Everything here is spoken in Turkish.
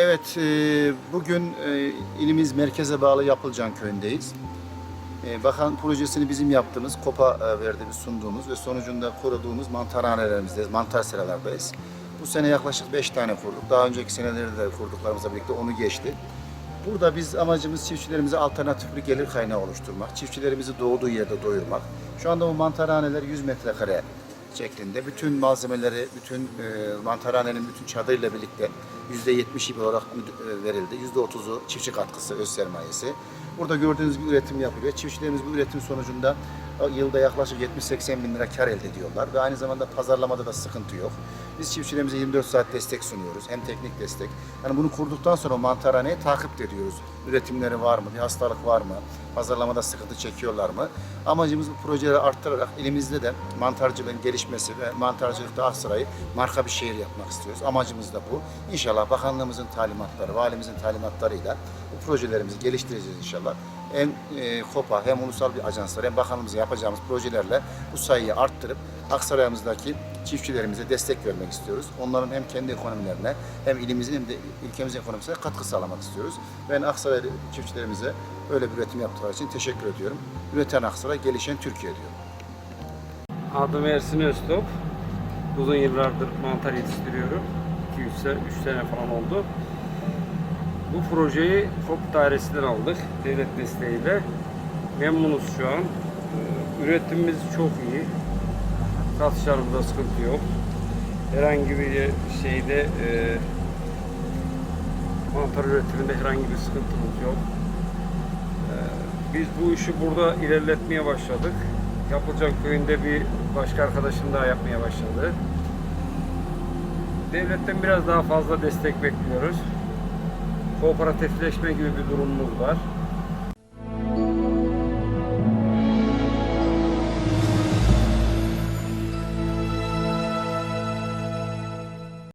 Evet, e, bugün e, ilimiz merkeze bağlı Yapılcan köyündeyiz. E, Bakan projesini bizim yaptığımız, KOP'a verdiğimiz, sunduğumuz ve sonucunda koruduğumuz mantarhanelerimizdeyiz, mantar seralardayız. Bu sene yaklaşık 5 tane kurduk. Daha önceki senelerde de kurduklarımızla birlikte onu geçti. Burada biz amacımız çiftçilerimize alternatif bir gelir kaynağı oluşturmak, çiftçilerimizi doğduğu yerde doyurmak. Şu anda bu mantarhaneler 100 metrekare şeklinde. Bütün malzemeleri, bütün e, mantarhanenin bütün çadırıyla birlikte %70 gibi olarak e, verildi. %30'u çiftçi katkısı, öz sermayesi. Burada gördüğünüz bir üretim yapılıyor. Çiftçilerimiz bu üretim sonucunda e, yılda yaklaşık 70-80 bin lira kar elde ediyorlar ve aynı zamanda pazarlamada da sıkıntı yok. Biz çiftçilerimize 24 saat destek sunuyoruz. Hem teknik destek. Yani bunu kurduktan sonra mantarhaneyi takip ediyoruz. Üretimleri var mı? Bir hastalık var mı? Pazarlamada sıkıntı çekiyorlar mı? Amacımız bu projeleri arttırarak elimizde de mantarcılığın gelişmesi ve mantarcılıkta Aksaray'ı marka bir şehir yapmak istiyoruz. Amacımız da bu. İnşallah bakanlığımızın talimatları, valimizin talimatlarıyla bu projelerimizi geliştireceğiz inşallah. Hem e, KOPA hem ulusal bir ajanslar hem bakanlığımızın yapacağımız projelerle bu sayıyı arttırıp Aksaray'ımızdaki çiftçilerimize destek vermek istiyoruz. Onların hem kendi ekonomilerine hem ilimizin hem de ülkemizin ekonomisine katkı sağlamak istiyoruz. Ben Aksaray çiftçilerimize böyle bir üretim yaptıkları için teşekkür ediyorum. Üreten Aksaray, gelişen Türkiye diyorum. Adım Ersin Öztop. Uzun yıllardır mantar yetiştiriyorum. 2-3 sene, 3 sene falan oldu. Bu projeyi KOP dairesinden aldık. Devlet desteğiyle. Memnunuz şu an. Ee, Üretimimiz çok iyi. Satışlarımızda sıkıntı yok. Herhangi bir şeyde e, mantar üretiminde herhangi bir sıkıntımız yok. Ee, Biz bu işi burada ilerletmeye başladık. Yapılacak köyünde bir başka arkadaşım daha yapmaya başladı. Devletten biraz daha fazla destek bekliyoruz. Kooperatifleşme gibi bir durumumuz var.